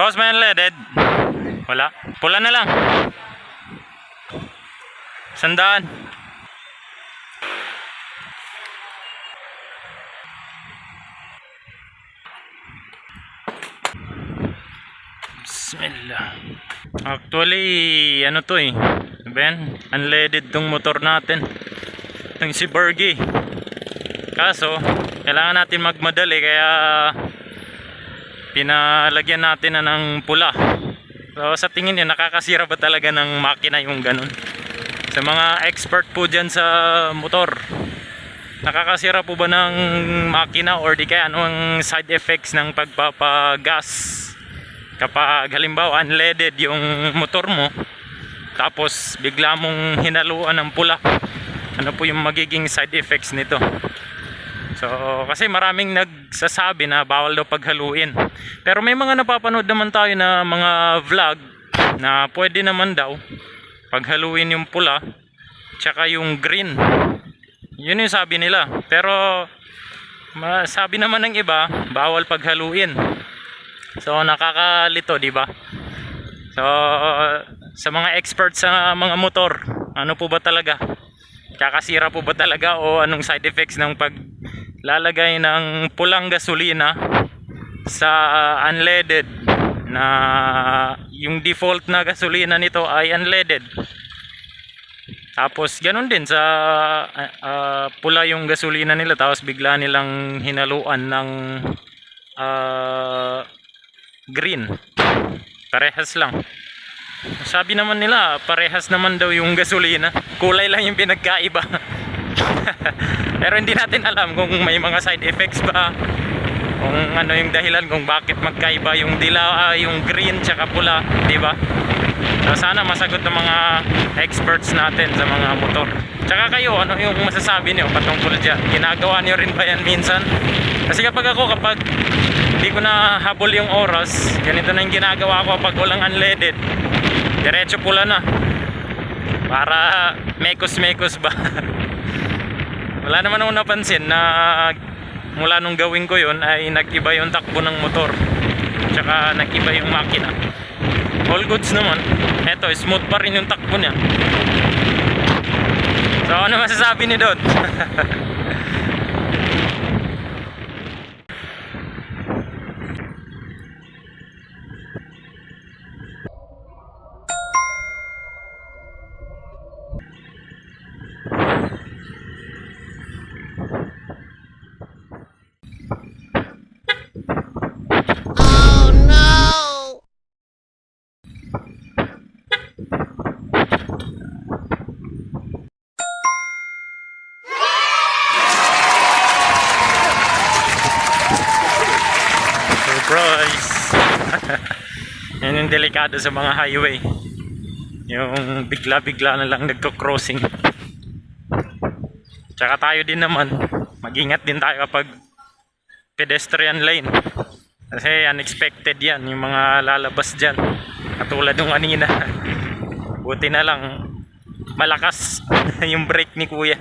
Bawas mo leaded. Wala. Pula na lang. Sandaan. Bismillah. Actually, ano to eh. Yan? Unleaded tong motor natin. Itong si Bergie. Kaso, kailangan natin magmadali kaya pinalagyan natin na ng pula. So sa tingin niyo nakakasira ba talaga ng makina yung ganun? Sa mga expert po dyan sa motor, nakakasira po ba ng makina or di kaya anong side effects ng pagpapagas? Kapag halimbawa unleaded yung motor mo, tapos bigla mong hinaluan ng pula, ano po yung magiging side effects nito? So, kasi maraming nagsasabi na bawal daw paghaluin. Pero may mga napapanood naman tayo na mga vlog na pwede naman daw paghaluin yung pula tsaka yung green. Yun yung sabi nila. Pero sabi naman ng iba, bawal paghaluin. So nakakalito, di ba? So sa mga experts sa mga motor, ano po ba talaga? Kakasira po ba talaga o anong side effects ng paglalagay ng pulang gasolina sa unleaded na yung default na gasolina nito ay unleaded. Tapos ganun din sa ah, pula yung gasolina nila tapos bigla nilang hinaluan ng ah, green. Parehas lang. Sabi naman nila, parehas naman daw yung gasolina. Kulay lang yung pinagkaiba. Pero hindi natin alam kung may mga side effects ba. Kung ano yung dahilan kung bakit magkaiba yung dila, ah, yung green tsaka pula, di ba? So sana masagot ng mga experts natin sa mga motor. Tsaka kayo, ano yung masasabi niyo patungkol dyan? Ginagawa niyo rin ba yan minsan? Kasi kapag ako, kapag hindi ko na habol yung oras, ganito na yung ginagawa ko kapag walang unleaded. Diretso pula na. Para mekos-mekos ba? Wala naman akong napansin na mula nung gawin ko yun ay nag-iba yung takbo ng motor. Tsaka nag-iba yung makina. All goods naman. Eto, smooth pa rin yung takbo niya. So ano masasabi ni Dot? Surprise! Yan yung delikado sa mga highway. Yung bigla-bigla na lang nagko-crossing. Tsaka tayo din naman, mag-ingat din tayo kapag pedestrian lane. Kasi unexpected yan, yung mga lalabas dyan. Katulad nung kanina. Buti na lang, malakas yung brake ni kuya.